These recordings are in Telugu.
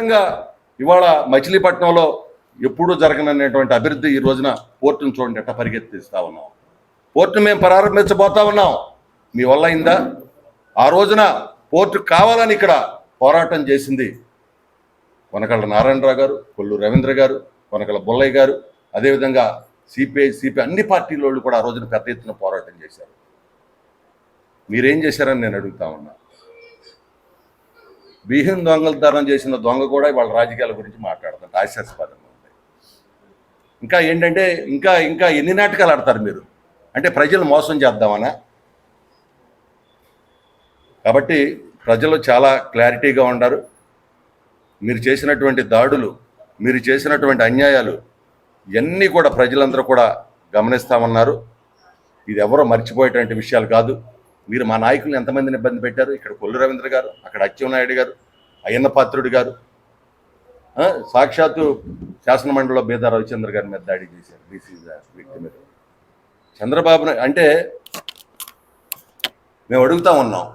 విధంగా ఇవాళ మచిలీపట్నంలో ఎప్పుడూ జరగననేటువంటి అభివృద్ధి ఈ రోజున పోర్టును చూడండి అట్ట పరిగెత్తిస్తా ఉన్నాం. పోర్టు మేము ప్రారంభించబోతా ఉన్నాం. మీ వల్ల అయిందా? ఆ రోజున పోర్టు కావాలని ఇక్కడ పోరాటం చేసింది కొనకళ్ళ నారాయణరావు గారు కొల్లు రవీంద్ర గారు కొనకళ్ళ బుల్లయ్య గారు అదేవిధంగా సిపిఐ సిపిఐ అన్ని పార్టీల వాళ్ళు కూడా ఆ రోజున పెద్ద ఎత్తున పోరాటం చేశారు. మీరేం చేశారని నేను అడుగుతా ఉన్నా. బియ్యం దొంగలతనం చేసిన దొంగ కూడా వాళ్ళ రాజకీయాల గురించి మాట్లాడుతుంటే హాస్యాస్పదంగా ఉంది. ఇంకా ఏంటంటే ఇంకా ఇంకా ఎన్ని నాటకాలు ఆడతారు మీరు? అంటే ప్రజలు మోసం చేద్దామనా? కాబట్టి ప్రజలు చాలా క్లారిటీగా ఉండరు. మీరు చేసినటువంటి దాడులు మీరు చేసినటువంటి అన్యాయాలు ఇవన్నీ కూడా ప్రజలందరూ కూడా గమనిస్తామన్నారు. ఇది ఎవరో మర్చిపోయేటువంటి విషయాలు కాదు. మీరు మా నాయకులను ఎంతమందిని ఇబ్బంది పెట్టారు? ఇక్కడ కొల్లు రవీంద్ర గారు అక్కడ అచ్చెన్నాయుడు గారు అయ్యన్న పాత్రుడు గారు సాక్షాత్తు శాసనమండలిలో బీదా రవిచంద్ర గారి మీద దాడి చేశారు బీసీ వ్యక్తి మీద. చంద్రబాబు అంటే మేము అడుగుతా ఉన్నాం.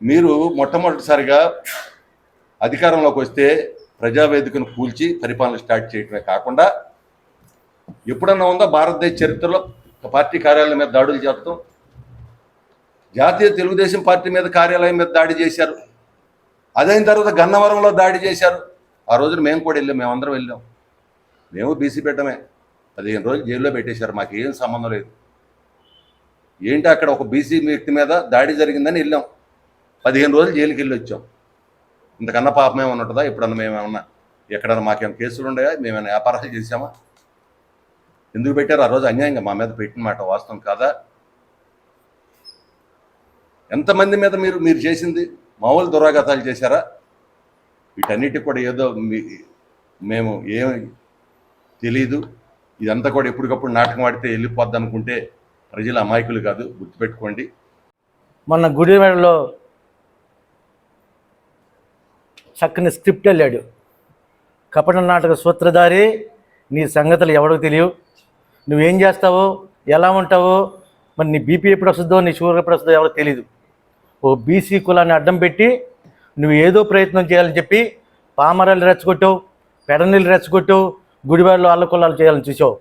మీరు మొట్టమొదటిసారిగా అధికారంలోకి వస్తే ప్రజావేదికను కూల్చి పరిపాలన స్టార్ట్ చేయడమే కాకుండా ఎప్పుడన్నా ఉందో భారతదేశ చరిత్రలో పార్టీ కార్యాలయం మీద దాడులు చేస్తాం. జాతీయ తెలుగుదేశం పార్టీ మీద కార్యాలయం మీద దాడి చేశారు. అదైన తర్వాత గన్నవరంలో దాడి చేశారు. ఆ రోజున మేము కూడా వెళ్ళాం మేమందరం వెళ్ళాం. మేము బీసీ పెట్టమే పదిహేను రోజులు జైల్లో పెట్టేశారు మాకు ఏం సంబంధం లేదు. ఏంటి అక్కడ ఒక బీసీ వ్యక్తి మీద దాడి జరిగిందని వెళ్ళాం. పదిహేను రోజులు జైలుకి వెళ్ళి వచ్చాం. ఇంతకన్నా పాపం ఏమన్నా ఉంటుందా? ఎప్పుడన్నా మేమేమన్నా ఎక్కడన్నా మాకేమైనా కేసులు ఉన్నాయా? మేమైనా వ్యాపారాలు చేసామా ఎందుకు పెట్టారు? ఆ రోజు అన్యాయంగా మా మీద పెట్టిన మాట వాస్తవం కాదా? ఎంతమంది మీద మీరు మీరు చేసింది? మామూలు దురాఘాతాలు చేశారా? వీటన్నిటికి కూడా ఏదో మీ మేము ఏం తెలీదు. ఇదంతా కూడా ఎప్పటికప్పుడు నాటకం ఆడితే వెళ్ళిపోద్ది అనుకుంటే ప్రజలు అమాయకులు కాదు. గుర్తుపెట్టుకోండి. మొన్న గుడివాడలో చక్కని స్క్రిప్ట్ వెళ్ళాడు. కపట నాటక సూత్రధారి నీ సంగతులు ఎవరికి తెలియవు? నువ్వేం చేస్తావో ఎలా ఉంటావో మరి నీ బీపీ ఎప్పుడు వస్తుందో నీ షుగర్ ఎప్పుడు వస్తుందో ఎవరో తెలియదు ఓ బీసీ కులాన్ని అడ్డం పెట్టి నువ్వు ఏదో ప్రయత్నం చేయాలని చెప్పి పామరాలు రెచ్చగొట్టావు పెడనీళ్ళు రెచ్చగొట్టావు గుడివాళ్ళు అల్ల కులాలు చేయాలని చూసావు.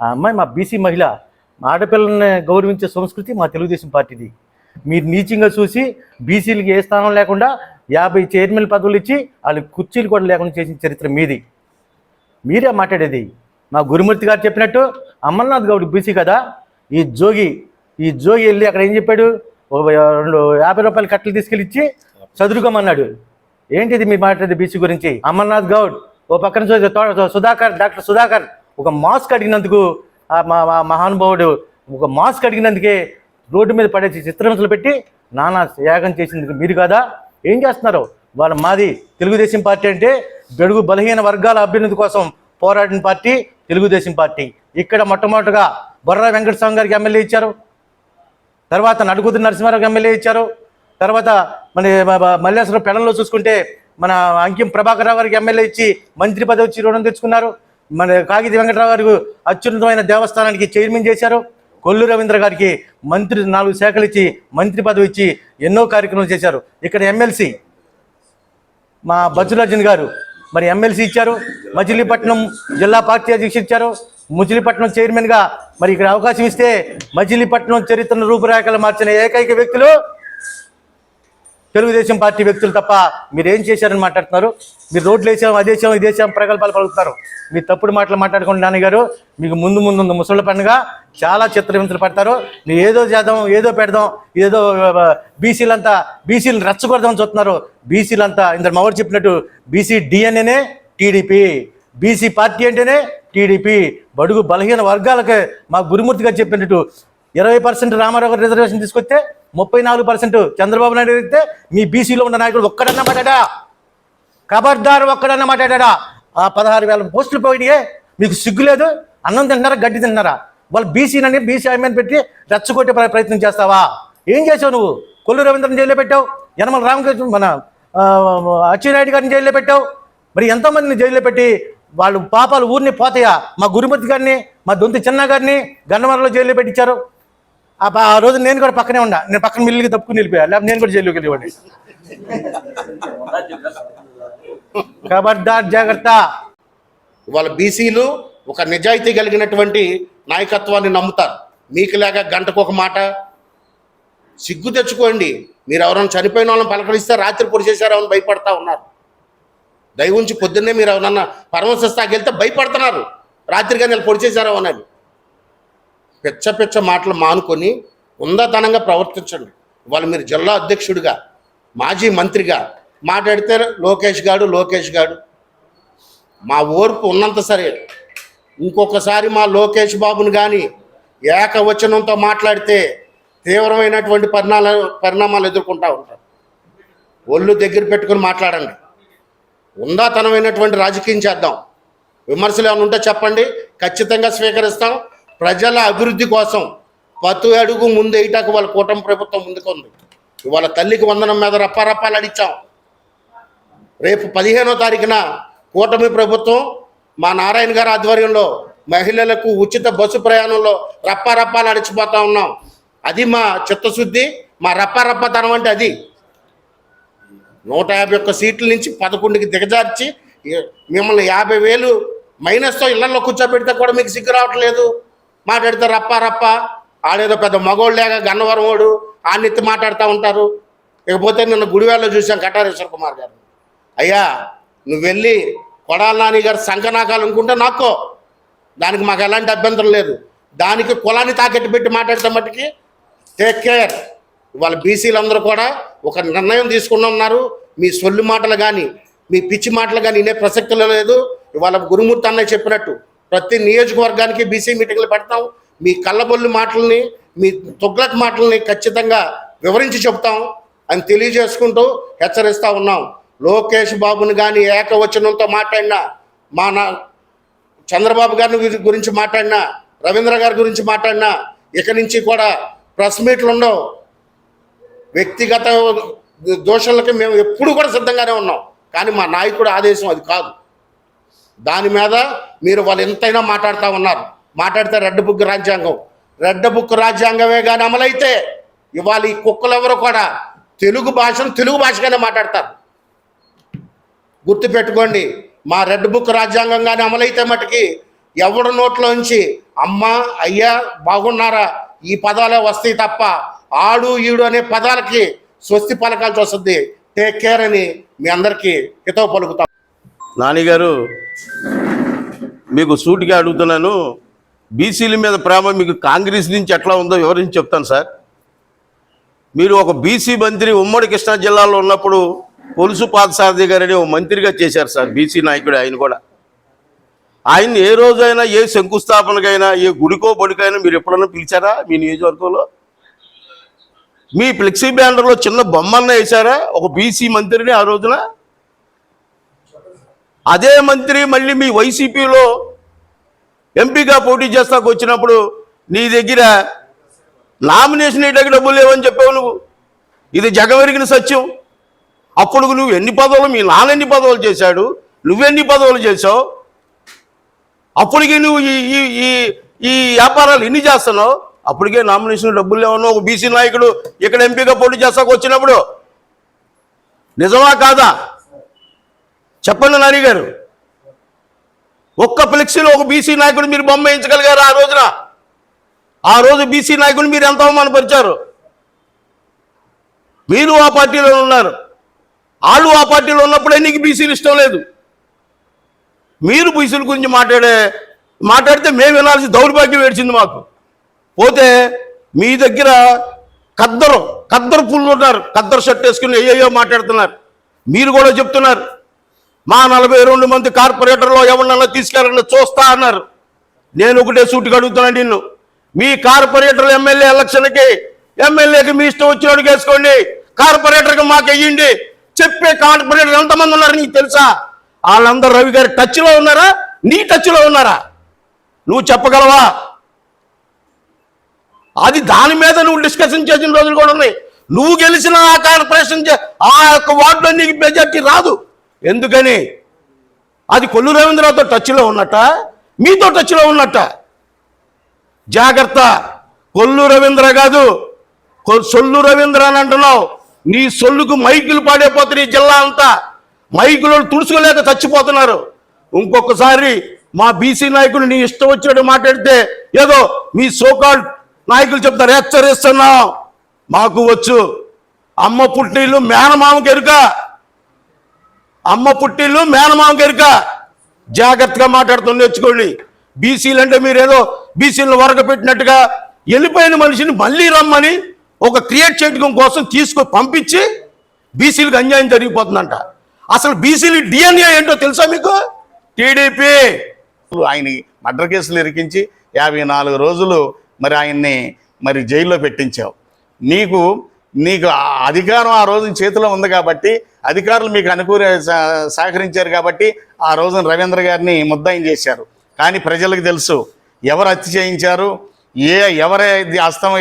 ఆ అమ్మాయి మా బీసీ మహిళ మా ఆడపిల్లల్ని గౌరవించే సంస్కృతి మా తెలుగుదేశం పార్టీది. మీరు నీచంగా చూసి బీసీలకి ఏ స్థానం లేకుండా యాభై చైర్మన్ పదవులు ఇచ్చి వాళ్ళకి కుర్చీలు కూడా లేకుండా చేసిన చరిత్ర మీది. మీరే మాట్లాడేది. మా గురుమూర్తి గారు చెప్పినట్టు అమర్నాథ్ గౌడ్ బీసీ కదా. ఈ జోగి ఈ జోగి వెళ్ళి అక్కడ ఏం చెప్పాడు? ఒక రెండు యాభై రూపాయల కట్టలు తీసుకెళ్ళి ఇచ్చి చదురుకోమన్నాడు ఏంటిది మీరు మాట్లాడేది బీసీ గురించి? అమర్నాథ్ గౌడ్ ఓ పక్కన చూస్తే సుధాకర్ డాక్టర్ సుధాకర్ ఒక మాస్క్ అడిగినందుకు మా- మహానుభావుడు ఒక మాస్క్ అడిగినందుకే రోడ్డు మీద పడేసి చిత్రహింసలు పెట్టి నానా యాగం చేసింది మీరు కాదా? ఏం చేస్తున్నారు? వాళ్ళ మాది తెలుగుదేశం పార్టీ అంటే గడుగు బలహీన వర్గాల అభ్యున్నతి కోసం పోరాడిన పార్టీ తెలుగుదేశం పార్టీ. ఇక్కడ మొట్టమొదటిగా బొర్రా వెంకటస్వామి గారికి ఎమ్మెల్యే ఇచ్చారు. తర్వాత నడుగుతున్న నరసింహారావు ఎమ్మెల్యే ఇచ్చారు. తర్వాత మన మల్లేశ్వరం పెడంలో చూసుకుంటే మన అంకిం ప్రభాకర్ రావు గారికి ఎమ్మెల్యే ఇచ్చి మంత్రి పదవి వచ్చి రుణం తెచ్చుకున్నారు. మన కాగితి వెంకటరావు గారికి అత్యున్నతమైన దేవస్థానానికి చైర్మన్ చేశారు. కొల్లు రవీంద్ర గారికి మంత్రి నాలుగు శాఖలు ఇచ్చి మంత్రి పదవి ఇచ్చి ఎన్నో కార్యక్రమాలు చేశారు. ఇక్కడ ఎమ్మెల్సీ మా బచ్చులర్జున్ గారు మరి ఎమ్మెల్సీ ఇచ్చారు మచిలీపట్నం జిల్లా పార్టీ అధ్యక్షుడు ఇచ్చారు మచిలీపట్నం చైర్మన్గా మరి ఇక్కడ అవకాశం ఇస్తే మచిలీపట్నం చరిత్రను రూపురేఖలు మార్చిన ఏకైక వ్యక్తులు తెలుగుదేశం పార్టీ వ్యక్తులు తప్ప మీరు ఏం చేశారని మాట్లాడుతున్నారు? మీరు రోడ్లు వేసాం అదే వేసాం ఇది వేసాం ప్రగల్భాలు పలుకుతారు మీరు తప్పుడు మాటలు మాట్లాడుకుని నాన్నగారు. మీకు ముందు ముందు ఉంది ముసళ్ళ పండుగ చాలా చిత్రహింసలు పడతారు. మీరు ఏదో చేద్దాం ఏదో పెడదాం ఏదో బీసీలంతా బీసీలు రెచ్చగొడదామని చూస్తున్నారు. బీసీలంతా ఇంత మవర్ చెప్పినట్టు బీసీ డిఎన్ఏనే టీడీపీ. బీసీ పార్టీ అంటేనే టీడీపీ. బడుగు బలహీన వర్గాలకే మా గురుమూర్తి గారు చెప్పినట్టు ఇరవై పర్సెంట్ రామారావు గారు రిజర్వేషన్ తీసుకొస్తే ముప్పై నాలుగు పర్సెంట్ చంద్రబాబు నాయుడు అయితే మీ బీసీలో ఉన్న నాయకుడు ఒక్కడన్నా మాట్లాడా? ఖబర్దారు ఒక్కడన్నా మాట్లాడా? ఆ పదహారు వేల పోస్టులు పోయినాయే. మీకు సిగ్గు లేదు? అన్నం తింటున్నారా? గడ్డి తింటున్నారా? వాళ్ళు బీసీనని బీసీ ఐమెన్ పెట్టి రెచ్చగొట్టే ప్రయత్నం చేస్తావా? ఏం చేసావు నువ్వు? కొల్లు రవీంద్రని జైల్లో పెట్టావు? యనమల రామకృష్ణ మన ఆ, అచ్చెన్నాయుడు గారిని జైల్లో పెట్టావు? మరి ఎంతోమందిని జైల్లో పెట్టి వాళ్ళు పాపాలు ఊరిని పోతాయా? మా గురుమతి గారిని మా దొంతి చిన్న గారిని గన్నవరంలో జైల్లో పెట్టించారు. ఆ ప- ఆ రోజు నేను కూడా పక్కనే ఉన్నా. నేను పక్కన మిల్లుకి తప్పుకుని వెళ్ళిపోయా. లేకపోతే నేను కూడా జైలుకి వెళ్ళేవాడిని. ఖబర్దార్ జాగ్రత్త. వాళ్ళ బీసీలు ఒక నిజాయితీ కలిగినటువంటి నాయకత్వాన్ని నమ్ముతారు. మీకు లేక గంటకు ఒక మాట. సిగ్గు తెచ్చుకోండి. మీరు ఎవరైనా చనిపోయిన వాళ్ళని పలకరిస్తే రాత్రి పొడి చేశారని భయపడతా ఉన్నారు. దయ ఉంచి పొద్దున్నే మీరు ఎవరన్నా పరమశిస్తాకి వెళ్తే భయపడుతున్నారు. రాత్రి కానీ పొడి చేశారో అని పిచ్చ పిచ్చ మాటలు మానుకొని ఉందాతనంగా ప్రవర్తించండి. వాళ్ళు మీరు జిల్లా అధ్యక్షుడిగా మాజీ మంత్రిగా మాట్లాడితే లోకేష్ గాడు లోకేష్ గాడు. మా ఓర్పు ఉన్నంత సరే ఇంకొకసారి మా లోకేష్ బాబుని కానీ ఏకవచనంతో మాట్లాడితే తీవ్రమైనటువంటి పరిణామాలు పరిణామాలు ఎదుర్కొంటూ ఉంటారు. ఒళ్ళు దగ్గర పెట్టుకొని మాట్లాడండి. ఉందాతనమైనటువంటి రాజకీయం చేద్దాం. విమర్శలు ఏమైనా ఉంటే చెప్పండి. ఖచ్చితంగా స్వీకరిస్తాం. ప్రజల అభివృద్ధి కోసం పత్తు అడుగు ముందు వేయటానికి వాళ్ళ కూటమి ప్రభుత్వం ముందుకుంది. ఇవాళ తల్లికి వందనం మీద రప్పారప్పాలు అడిచాం. రేపు పదిహేనో తారీఖున కూటమి ప్రభుత్వం మా నారాయణ గారి ఆధ్వర్యంలో మహిళలకు ఉచిత బస్సు ప్రయాణంలో రప్పారప్పాలు అడిచిపోతా ఉన్నాం. అది మా చిత్తశుద్ధి మా రప్పారప్పతనం అంటే అది. నూట యాభై ఒక్క సీట్ల నుంచి పదకొండుకి దిగజార్చి మిమ్మల్ని యాభై వేలు మైనస్తో ఇళ్ళలో కూర్చోబెడితే కూడా మీకు సిగ్గు రావట్లేదు. మాట్లాడితే రప్ప రప్ప. ఆడేదో పెద్ద మగోళ్ళేగా గన్నవరం వాడు ఆన్నెత్తి మాట్లాడుతూ ఉంటారు. ఇకపోతే నిన్న గుడివాడలో చూసాం కటారేశ్వర కుమార్ గారు అయ్యా నువ్వు వెళ్ళి కొడాల నాని గారు సంకనాకాలనుకుంటే నాకో దానికి మాకు ఎలాంటి అభ్యంతరం లేదు. దానికి కులాన్ని తాకెట్టు పెట్టి మాట్లాడితే మట్టుకి. టేక్ కేర్ వాళ్ళ బీసీలందరూ కూడా ఒక నిర్ణయం తీసుకుని ఉన్నారు మీ సొల్లు మాటలు కానీ మీ పిచ్చి మాటలు కానీ వినే ప్రసక్తులు లేదు. ఇవాళ గురుమూర్తి అన్నయ్య చెప్పినట్టు ప్రతి నియోజకవర్గానికి బీసీ మీటింగ్లు పెడతాం. మీ కళ్ళబొల్లు మాటల్ని మీ తుగ్లక్ మాటల్ని ఖచ్చితంగా వివరించి చెప్తాం అని తెలియజేసుకుంటూ హెచ్చరిస్తూ ఉన్నాం. లోకేష్ బాబుని కానీ ఏకవచనంతో మాట్లాడినా మా నా చంద్రబాబు గారిని గురించి మాట్లాడినా రవీంద్ర గారి గురించి మాట్లాడినా ఇక నుంచి కూడా ప్రెస్ మీట్లు ఉండవు. వ్యక్తిగత దోషాలకి మేము ఎప్పుడు కూడా సిద్ధంగానే ఉన్నాం. కానీ మా నాయకుడు ఆదేశం అది కాదు. దాని మీద మీరు వాళ్ళు ఎంతైనా మాట్లాడుతూ ఉన్నారు. మాట్లాడితే రెడ్ బుక్ రాజ్యాంగం. రెడ్ బుక్ రాజ్యాంగమే కానీ అమలైతే ఇవాళ ఈ కుక్కలు ఎవరు కూడా తెలుగు భాషను తెలుగు భాషగానే మాట్లాడతారు. గుర్తుపెట్టుకోండి మా రెడ్ బుక్ రాజ్యాంగంగానే అమలైతే మటుకి ఎవడు నోట్లోంచి అమ్మ అయ్యా బాగున్నారా ఈ పదాలే వస్తాయి తప్ప ఆడు ఈడు అనే పదాలకి స్వస్తి పలకాల్సి వస్తుంది. టేక్ కేర్ అని మీ అందరికీ హితవు పలుకుతాం నానిగారు మీకు సూటిగా అడుగుతున్నాను. బీసీల మీద ప్రేమ మీకు కాంగ్రెస్ నుంచి ఎట్లా ఉందో వివరించి చెప్తాను సార్. మీరు ఒక బీసీ మంత్రి ఉమ్మడి కృష్ణా జిల్లాలో ఉన్నప్పుడు పొలుసు పాదసారథి గారిని ఒక మంత్రిగా చేశారు సార్ బీసీ నాయకుడు ఆయన కూడా. ఆయన ఏ రోజైనా ఏ శంకుస్థాపనకైనా ఏ గుడికో బడికైనా మీరు ఎప్పుడైనా పిలిచారా మీ నియోజకవర్గంలో? మీ ఫ్లెక్సీ బ్యానర్లో చిన్న బొమ్మన్న వేశారా? ఒక బీసీ మంత్రిని ఆ రోజున? అదే మంత్రి మళ్ళీ మీ వైసీపీలో ఎంపీగా పోటీ చేస్తాకు వచ్చినప్పుడు నీ దగ్గర నామినేషన్ వేయడానికి డబ్బులు లేవని చెప్పావు నువ్వు. ఇది జగమెరిగిన సత్యం. అప్పుడు నువ్వు ఎన్ని పదవులు మీ నాన్న ఎన్ని పదవులు చేశాడు నువ్వెన్ని పదవులు చేసావు అప్పటికి నువ్వు ఈ ఈ ఈ ఈ వ్యాపారాలు ఎన్ని చేస్తున్నావు? అప్పటికే నామినేషన్ డబ్బులు లేవన్నా ఒక బీసీ నాయకుడు ఇక్కడ ఎంపీగా పోటీ చేస్తాకు వచ్చినప్పుడు. నిజమా కాదా? చెప్పండి నాని గారు. ఒక్క ఫ్లెక్సీలో ఒక బీసీ నాయకుడు మీరు బొమ్మ వేయించగలిగారు ఆ రోజున. ఆ రోజు బీసీ నాయకుడు మీరు ఎంత అవమానపరిచారు? మీరు ఆ పార్టీలో ఉన్నారు. వాళ్ళు ఆ పార్టీలో ఉన్నప్పుడే నీకు బీసీలు ఇష్టం లేదు. మీరు బీసీల గురించి మాట్లాడే మాట్లాడితే మేము వినాల్సి దౌర్భాగ్యం ఏడ్చింది మాకు. పోతే మీ దగ్గర కద్దరు కద్దరు పుల్లు ఉన్నారు. కద్దరు షర్ట్ వేసుకుని ఏయో మాట్లాడుతున్నారు. మీరు కూడా చెప్తున్నారు. మా నలభై రెండు మంది కార్పొరేటర్లో ఎవరినన్నా తీసుకెళ్ళండి చూస్తా అన్నారు. నేను ఒకటే సూటికి అడుగుతున్నాను నిన్ను. మీ కార్పొరేటర్ ఎమ్మెల్యే ఎలక్షన్కి ఎమ్మెల్యేకి మీ ఇష్టం వచ్చినోడు వేసుకోండి. కార్పొరేటర్కి మాకు వెయ్యండి చెప్పే కార్పొరేటర్ ఎంతమంది ఉన్నారు నీకు తెలుసా? వాళ్ళందరూ రవి గారి టచ్లో ఉన్నారా? నీ టచ్లో ఉన్నారా? నువ్వు చెప్పగలవా? అది దాని మీద నువ్వు డిస్కషన్ చేసిన రోజులు కూడా ఉన్నాయి. నువ్వు గెలిచిన ఆ కార్పొరేషన్ ఆ యొక్క వార్డులో నీకు మెజార్టీ రాదు. ఎందుకని? అది కొల్లు రవీంద్రరావుతో టచ్లో ఉన్నట్ట? మీతో టచ్లో ఉన్నట్ట? జాగ్రత్త. కొల్లు రవీంద్ర కాదు. సొల్లు రవీంద్ర అని అంటున్నావు. నీ సొల్లుకు మైకులు పాడైపోతున్నాయి ఈ జిల్లా అంతా. మైకులు తుడుచుకోలేక చచ్చిపోతున్నారు. ఇంకొకసారి మా బీసీ నాయకులు నీ ఇష్టం వచ్చినట్టు మాట్లాడితే ఏదో మీ సోకాల్ నాయకులు చెప్తారు హెచ్చరిస్తున్నాం. మాకు వచ్చు. అమ్మ పుట్టిల్లు మేనమామకి ఎరుక. అమ్మ పుట్టిల్లు మేనమామ గరిక జాగ్రత్తగా మాట్లాడుతుంది నేర్చుకోండి. బీసీలు అంటే మీరేదో బీసీలను వరక పెట్టినట్టుగా వెళ్ళిపోయిన మనిషిని మళ్ళీ రమ్మని ఒక క్రియేట్ చేయడం కోసం తీసుకొని పంపించి బీసీలకు అన్యాయం జరిగిపోతుందంట. అసలు బీసీలు డిఎన్ఏ ఏంటో తెలుసా మీకు? టీడీపీ. ఆయన మర్డర్ కేసులు ఇరికించి యాభై నాలుగు రోజులు మరి ఆయన్ని మరి జైల్లో పెట్టించావు. నీకు నీకు అధికారం ఆ రోజు చేతిలో ఉంది కాబట్టి అధికారులు మీకు అనుకూల సహకరించారు కాబట్టి ఆ రోజున రవీంద్ర గారిని ముద్దాయం చేశారు. కానీ ప్రజలకు తెలుసు ఎవరు హత్య చేయించారు ఏ ఎవరే అస్తం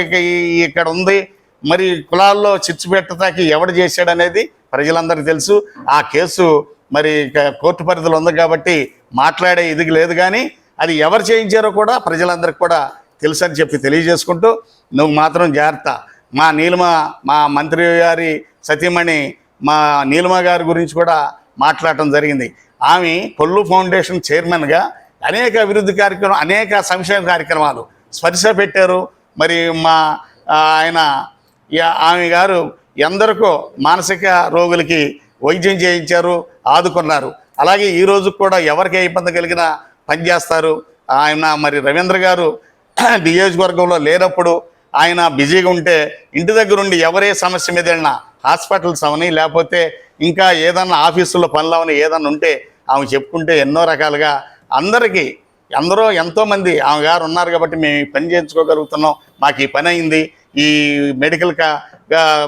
ఇక్కడ ఉంది మరి కులాల్లో చిచ్చు పెట్టడానికి ఎవడు చేశాడనేది ప్రజలందరికీ తెలుసు. ఆ కేసు మరి కోర్టు పరిధిలో ఉంది కాబట్టి మాట్లాడే ఇది లేదు కానీ అది ఎవరు చేయించారో కూడా ప్రజలందరికీ కూడా తెలుసు అని చెప్పి తెలియజేసుకుంటూ నువ్వు మాత్రం జాగ్రత్త. మా నీలిమ మా మంత్రి గారి సతీమణి మా నీలిమ గారి గురించి కూడా మాట్లాడటం జరిగింది. ఆమె కొల్లు ఫౌండేషన్ చైర్మన్గా అనేక అభివృద్ధి కార్యక్రమం అనేక సంక్షేమ కార్యక్రమాలు స్పర్శ పెట్టారు. మరి మా ఆయన ఆమె గారు ఎందరికో మానసిక రోగులకి వైద్యం చేయించారు ఆదుకున్నారు. అలాగే ఈరోజు కూడా ఎవరికి ఏ ఇబ్బంది కలిగినా పనిచేస్తారు. ఆయన మరి రవీంద్ర గారు నియోజకవర్గంలో లేనప్పుడు ఆయన బిజీగా ఉంటే ఇంటి దగ్గర ఉండి ఎవరే సమస్య మీద వెళ్ళినా హాస్పిటల్స్ అవని లేకపోతే ఇంకా ఏదన్నా ఆఫీసుల్లో పనులు అవని ఏదన్నా ఉంటే ఆమె చెప్పుకుంటే ఎన్నో రకాలుగా అందరికీ ఎందరో ఎంతోమంది ఆమె గారు ఉన్నారు కాబట్టి మేము పని చేయించుకోగలుగుతున్నాం మాకు ఈ పని అయింది ఈ మెడికల్గా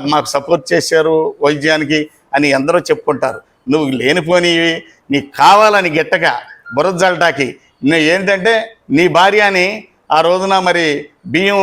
మాకు సపోర్ట్ చేశారు వైద్యానికి అని ఎందరో చెప్పుకుంటారు. నువ్వు లేనిపోనివి నీకు కావాలని గెట్టగా బురద జల్టాకి నువ్వు ఏంటంటే నీ భార్యని ఆ రోజున మరి బియ్యం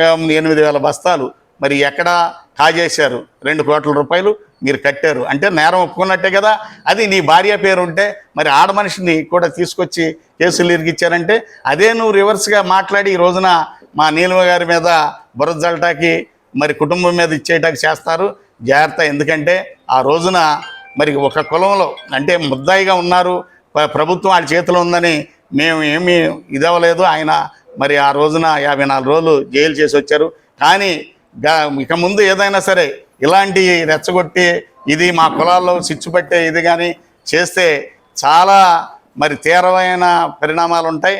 ఎనిమిది వేల బస్తాలు మరి ఎక్కడ కాజేశారు? రెండు కోట్ల రూపాయలు మీరు కట్టారు. అంటే నేరం ఒప్పుకున్నట్టే కదా? అది నీ భార్య పేరు ఉంటే మరి ఆడ మనిషిని కూడా తీసుకొచ్చి కేసులు ఇరిగిచ్చారంటే అదే నువ్వు రివర్స్గా మాట్లాడి ఈ రోజున మా నీలమ గారి మీద బురదల్టాకి మరి కుటుంబం మీద ఇచ్చేటాకి చేస్తారు. జాగ్రత్త. ఎందుకంటే ఆ రోజున మరి ఒక కులంలో అంటే ముద్దాయిగా ఉన్నారు. ప్రభుత్వం వాళ్ళ చేతిలో ఉందని మేము ఏమీ ఇదవ్వలేదు. ఆయన మరి ఆ రోజున యాభై నాలుగు రోజులు జైలు చేసి వచ్చారు. కానీ ఇక ముందు ఏదైనా సరే ఇలాంటి రెచ్చగొట్టి ఇది మా కులాల్లో చిచ్చు పట్టే ఇది కానీ చేస్తే చాలా మరి తీవ్రమైన పరిణామాలు ఉంటాయి.